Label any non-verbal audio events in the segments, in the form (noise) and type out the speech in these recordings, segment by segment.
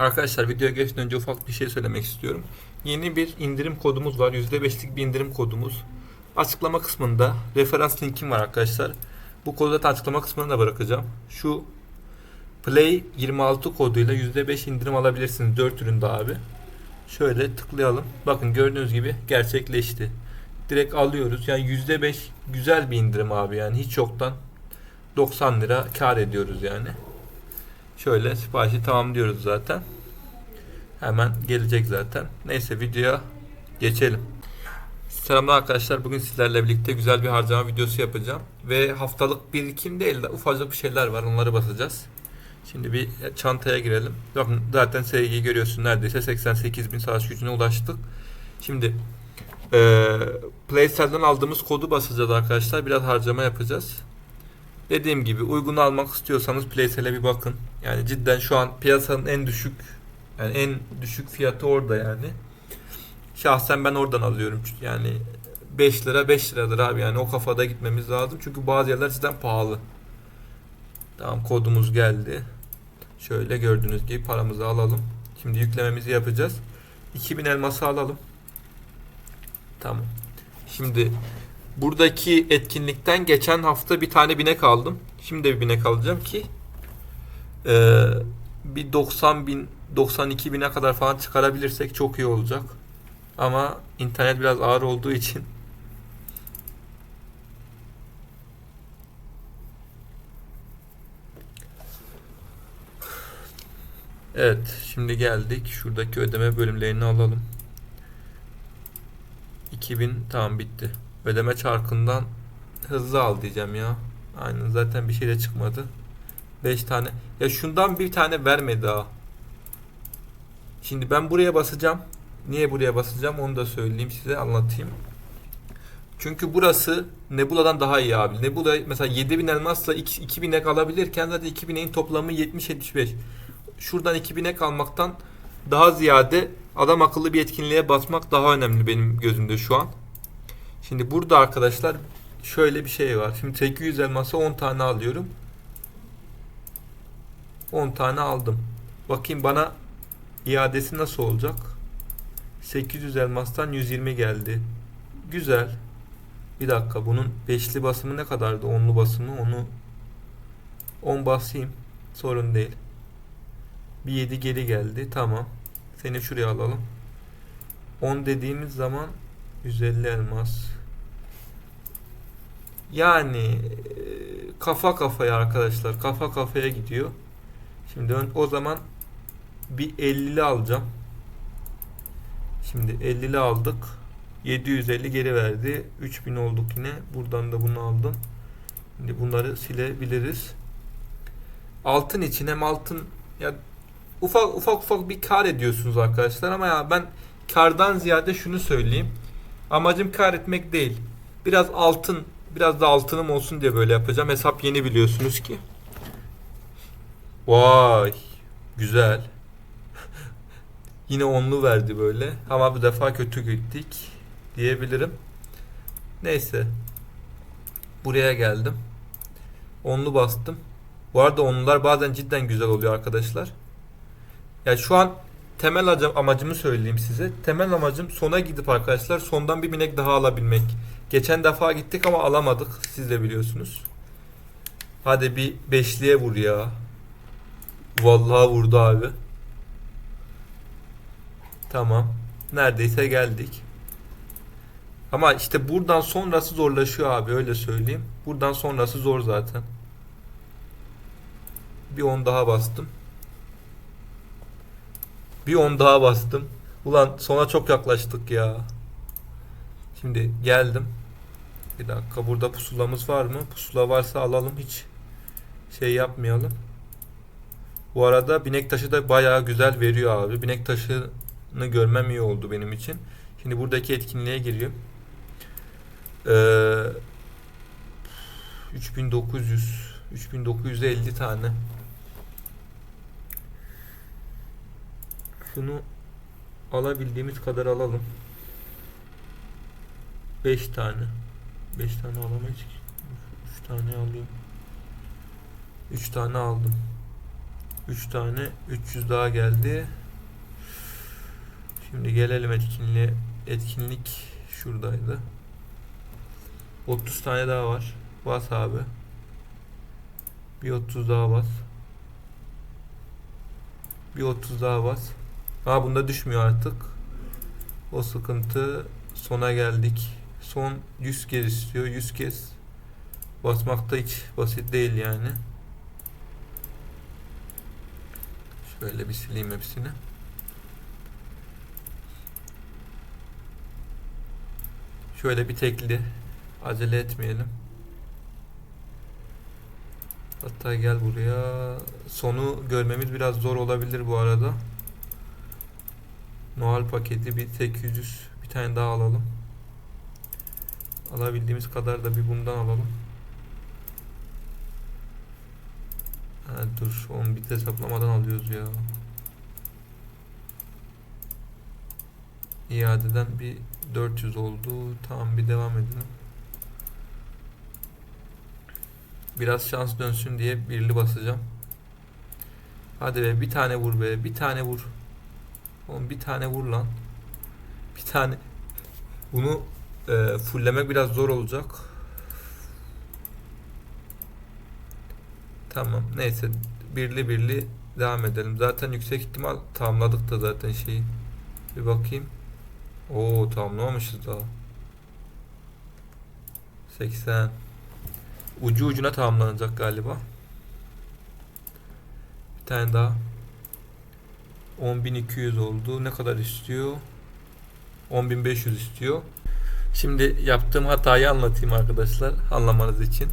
Arkadaşlar videoya geçmeden önce ufak bir şey söylemek istiyorum. Yeni bir indirim kodumuz var. %5'lik bir indirim kodumuz. Açıklama kısmında referans linkim var arkadaşlar. Bu kodu da açıklama kısmına da bırakacağım. Şu Play 26 koduyla %5 indirim alabilirsiniz 4 üründe abi. Şöyle tıklayalım. Bakın gördüğünüz gibi gerçekleşti. Direkt alıyoruz. Yani %5 güzel bir indirim abi yani hiç yoktan 90 lira kar ediyoruz yani. Şöyle siparişi tamamlıyoruz zaten. Hemen gelecek zaten. Neyse videoya geçelim. Selamlar arkadaşlar. Bugün sizlerle birlikte güzel bir harcama videosu yapacağım. Ve haftalık birikim değil de ufacık bir şeyler var. Onları basacağız. Şimdi bir çantaya girelim. Bakın zaten seriyi görüyorsun. Neredeyse 88 bin savaş gücüne ulaştık. Şimdi eee Playsel'den aldığımız kodu basacağız arkadaşlar. Biraz harcama yapacağız. Dediğim gibi uygun almak istiyorsanız Playsel'e bir bakın. Yani cidden şu an piyasanın en düşük yani en düşük fiyatı orada yani. Şahsen ben oradan alıyorum. Yani 5 lira 5 liradır abi yani o kafada gitmemiz lazım. Çünkü bazı yerler cidden pahalı. Tamam kodumuz geldi. Şöyle gördüğünüz gibi paramızı alalım. Şimdi yüklememizi yapacağız. 2000 elması alalım. Tamam. Şimdi buradaki etkinlikten geçen hafta bir tane binek aldım. Şimdi de bir binek alacağım ki eee, bir 90 bin 92 bine kadar falan çıkarabilirsek çok iyi olacak. Ama internet biraz ağır olduğu için Evet, şimdi geldik. Şuradaki ödeme bölümlerini alalım. 2000 tamam bitti. Ödeme çarkından hızlı al diyeceğim ya. Aynen zaten bir şey de çıkmadı. 5 tane. Ya şundan bir tane vermedi ha. Şimdi ben buraya basacağım. Niye buraya basacağım onu da söyleyeyim size anlatayım. Çünkü burası Nebula'dan daha iyi abi. Nebula mesela 7000 elmasla 2000'e kalabilirken zaten 2000'in toplamı 70-75. Şuradan 2000'e kalmaktan daha ziyade adam akıllı bir etkinliğe basmak daha önemli benim gözümde şu an. Şimdi burada arkadaşlar şöyle bir şey var. Şimdi 800 elması 10 tane alıyorum. 10 tane aldım. Bakayım bana iadesi nasıl olacak? 800 elmastan 120 geldi. Güzel. Bir dakika bunun beşli basımı ne kadardı? Onlu basımı onu 10 basayım. Sorun değil. Bir 7 geri geldi. Tamam. Seni şuraya alalım. 10 dediğimiz zaman 150 elmas. Yani e, kafa kafaya arkadaşlar. Kafa kafaya gidiyor. Şimdi ön, o zaman bir 50'li alacağım. Şimdi 50'li aldık. 750 geri verdi. 3000 olduk yine. Buradan da bunu aldım. Şimdi bunları silebiliriz. Altın için hem altın ya ufak ufak ufak bir kar ediyorsunuz arkadaşlar ama ya ben kardan ziyade şunu söyleyeyim. Amacım kar etmek değil. Biraz altın, biraz da altınım olsun diye böyle yapacağım. Hesap yeni biliyorsunuz ki. Vay. Güzel. (laughs) Yine onlu verdi böyle. Ama bu defa kötü gittik diyebilirim. Neyse. Buraya geldim. Onlu bastım. Bu arada onlular bazen cidden güzel oluyor arkadaşlar. Ya şu an temel amacım- amacımı söyleyeyim size. Temel amacım sona gidip arkadaşlar sondan bir binek daha alabilmek. Geçen defa gittik ama alamadık. Siz de biliyorsunuz. Hadi bir beşliye vur ya. Vallahi vurdu abi. Tamam. Neredeyse geldik. Ama işte buradan sonrası zorlaşıyor abi öyle söyleyeyim. Buradan sonrası zor zaten. Bir 10 daha bastım. Bir 10 daha bastım. Ulan sona çok yaklaştık ya. Şimdi geldim. Bir dakika burada pusulamız var mı? Pusula varsa alalım hiç şey yapmayalım. Bu arada binek taşı da bayağı güzel veriyor abi. Binek taşını görmem iyi oldu benim için. Şimdi buradaki etkinliğe giriyorum. Ee, 3900 3950 tane. Şunu alabildiğimiz kadar alalım. 5 tane. 5 tane alamayız ki. 3 tane alayım. 3 tane aldım. 3 tane 300 daha geldi. Şimdi gelelim etkinliğe. Etkinlik şuradaydı. 30 tane daha var. Bas abi. Bir 30 daha bas. Bir 30 daha bas. Ha bunda düşmüyor artık. O sıkıntı sona geldik. Son 100 kez istiyor. 100 kez basmakta hiç basit değil yani. Şöyle bir sileyim hepsini. Şöyle bir tekli. Acele etmeyelim. Hatta gel buraya. Sonu görmemiz biraz zor olabilir bu arada. Noel paketi bir tek 100 bir tane daha alalım. Alabildiğimiz kadar da bir bundan alalım. Ha, dur onu bit hesaplamadan alıyoruz ya. İadeden bir 400 oldu. Tamam bir devam edelim. Biraz şans dönsün diye birli basacağım. Hadi be bir tane vur be. Bir tane vur. Oğlum bir tane vur lan. Bir tane. Bunu e, fulllemek biraz zor olacak. Tamam. Neyse. Birli birli devam edelim. Zaten yüksek ihtimal tamamladık da zaten şeyi. Bir bakayım. Oo tamamlamamışız daha. 80. Ucu ucuna tamamlanacak galiba. Bir tane daha. 10.200 oldu. Ne kadar istiyor? 10.500 istiyor. Şimdi yaptığım hatayı anlatayım arkadaşlar anlamanız için.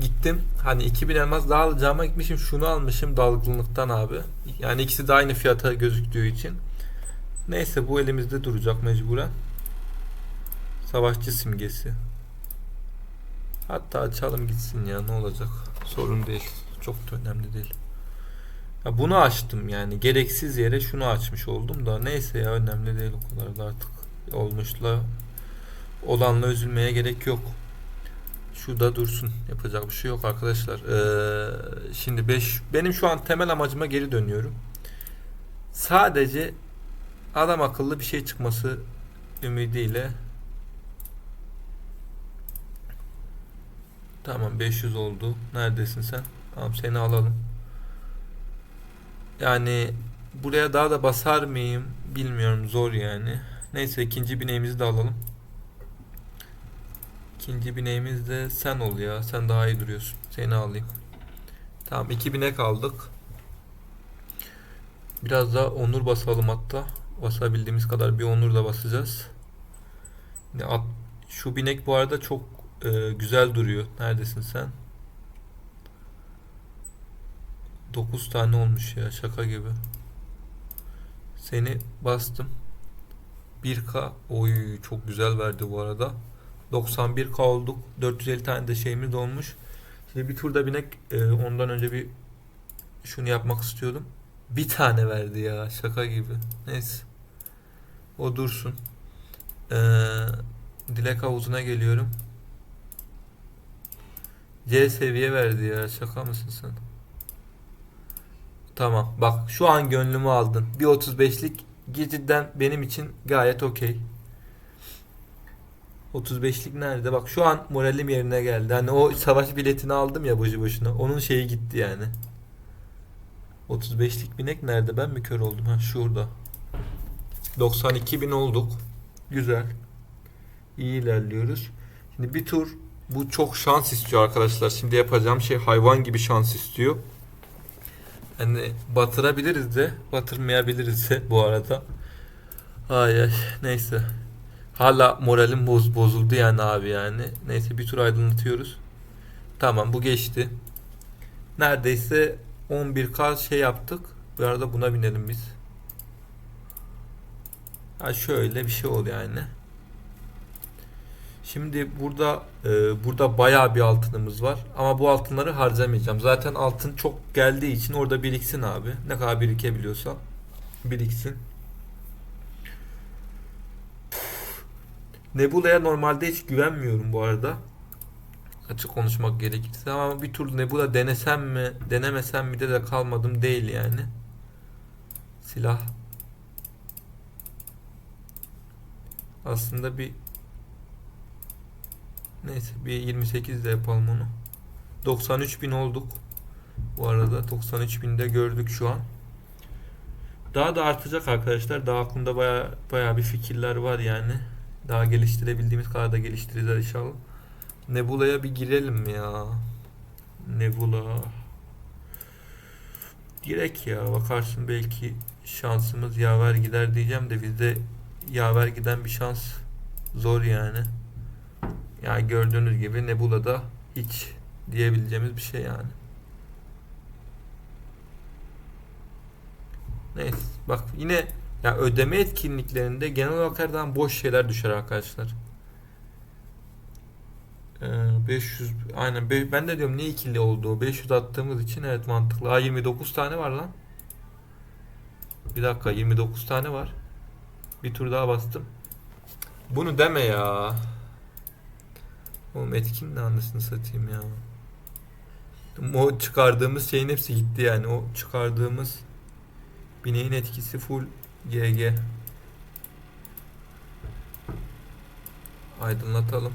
Gittim hani 2000 elmas daha alacağıma gitmişim şunu almışım dalgınlıktan abi. Yani ikisi de aynı fiyata gözüktüğü için. Neyse bu elimizde duracak mecburen. Savaşçı simgesi. Hatta açalım gitsin ya ne olacak. Sorun değil. Çok da önemli değil. Bunu açtım yani. Gereksiz yere şunu açmış oldum da neyse ya önemli değil o kadar da artık. Olmuşla olanla üzülmeye gerek yok. Şu da dursun. Yapacak bir şey yok arkadaşlar. Ee, şimdi 5 benim şu an temel amacıma geri dönüyorum. Sadece adam akıllı bir şey çıkması ümidiyle Tamam 500 oldu. Neredesin sen? Tamam seni alalım. Yani buraya daha da basar mıyım bilmiyorum zor yani. Neyse ikinci bineğimizi de alalım. İkinci bineğimiz de sen ol ya. Sen daha iyi duruyorsun. Seni alayım. Tamam iki binek aldık. Biraz daha onur basalım hatta. Basabildiğimiz kadar bir onur da basacağız. Şu binek bu arada çok e, güzel duruyor. Neredesin sen? 9 tane olmuş ya şaka gibi. Seni bastım. 1K oy çok güzel verdi bu arada. 91K olduk. 450 tane de şeyimiz olmuş. Şimdi bir turda binek e, ondan önce bir şunu yapmak istiyordum. Bir tane verdi ya şaka gibi. Neyse. O dursun. Ee, dilek havuzuna geliyorum. C seviye verdi ya. Şaka mısın sen? Tamam. Bak şu an gönlümü aldın. Bir 35'lik cidden benim için gayet okey. 35'lik nerede? Bak şu an moralim yerine geldi. Hani o savaş biletini aldım ya boşu boşuna. Onun şeyi gitti yani. 35'lik binek nerede? Ben mi kör oldum? Ha şurada. 92 bin olduk. Güzel. İyi ilerliyoruz. Şimdi bir tur bu çok şans istiyor arkadaşlar. Şimdi yapacağım şey hayvan gibi şans istiyor. Yani batırabiliriz de batırmayabiliriz de bu arada. Ay ay neyse. Hala moralim boz, bozuldu yani abi yani. Neyse bir tur aydınlatıyoruz. Tamam bu geçti. Neredeyse 11K şey yaptık. Bu arada buna binelim biz. Ha şöyle bir şey oldu yani. Şimdi burada e, burada bayağı bir altınımız var. Ama bu altınları harcamayacağım. Zaten altın çok geldiği için orada biriksin abi. Ne kadar birikebiliyorsa biriksin. Nebula'ya normalde hiç güvenmiyorum bu arada. Açık konuşmak gerekirse ama bir tur Nebula denesem mi, denemesem mi de de kalmadım değil yani. Silah aslında bir neyse bir 28 de yapalım onu. 93 bin olduk. Bu arada 93 binde gördük şu an. Daha da artacak arkadaşlar. Daha aklımda baya baya bir fikirler var yani. Daha geliştirebildiğimiz kadar da geliştireceğiz inşallah. Nebula'ya bir girelim ya. Nebula. Girek ya. Bakarsın belki şansımız yaver gider diyeceğim de bizde yaver giden bir şans zor yani. Yani gördüğünüz gibi Nebula'da hiç diyebileceğimiz bir şey yani. Neyse bak yine ya ödeme etkinliklerinde genel olarak her zaman boş şeyler düşer arkadaşlar. Ee, 500 aynen be- ben de diyorum niye ikili oldu? 500 attığımız için evet mantıklı. Aa 29 tane var lan. Bir dakika 29 tane var. Bir tur daha bastım. Bunu deme ya. Oğlum etkin ne anasını satayım ya. O çıkardığımız şeyin hepsi gitti yani. O çıkardığımız bineğin etkisi full GG. Aydınlatalım.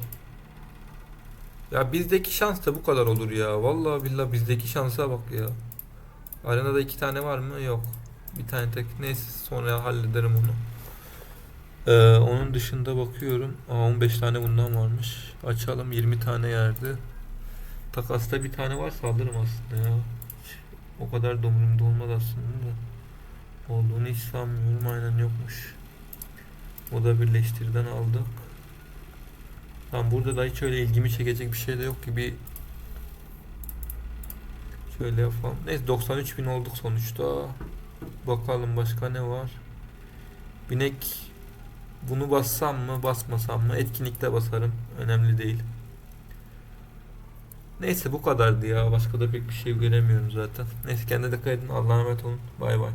Ya bizdeki şans da bu kadar olur ya. Vallahi billahi bizdeki şansa bak ya. Arenada iki tane var mı? Yok. Bir tane tek. Neyse sonra hallederim onu. Ee, onun dışında bakıyorum. Aa, 15 tane bundan varmış. Açalım 20 tane yerde. Takasta bir tane varsa alırım aslında ya. Hiç O kadar da umurumda olmaz aslında da. Olduğunu hiç sanmıyorum. Aynen yokmuş. O da birleştirden aldık. Tamam burada da hiç öyle ilgimi çekecek bir şey de yok gibi. Şöyle yapalım. Neyse 93 bin olduk sonuçta. Bakalım başka ne var. Binek bunu bassam mı basmasam mı etkinlikte basarım. Önemli değil. Neyse bu kadardı ya. Başka da pek bir şey göremiyorum zaten. Neyse kendine dikkat edin. Allah'a emanet olun. Bay bay.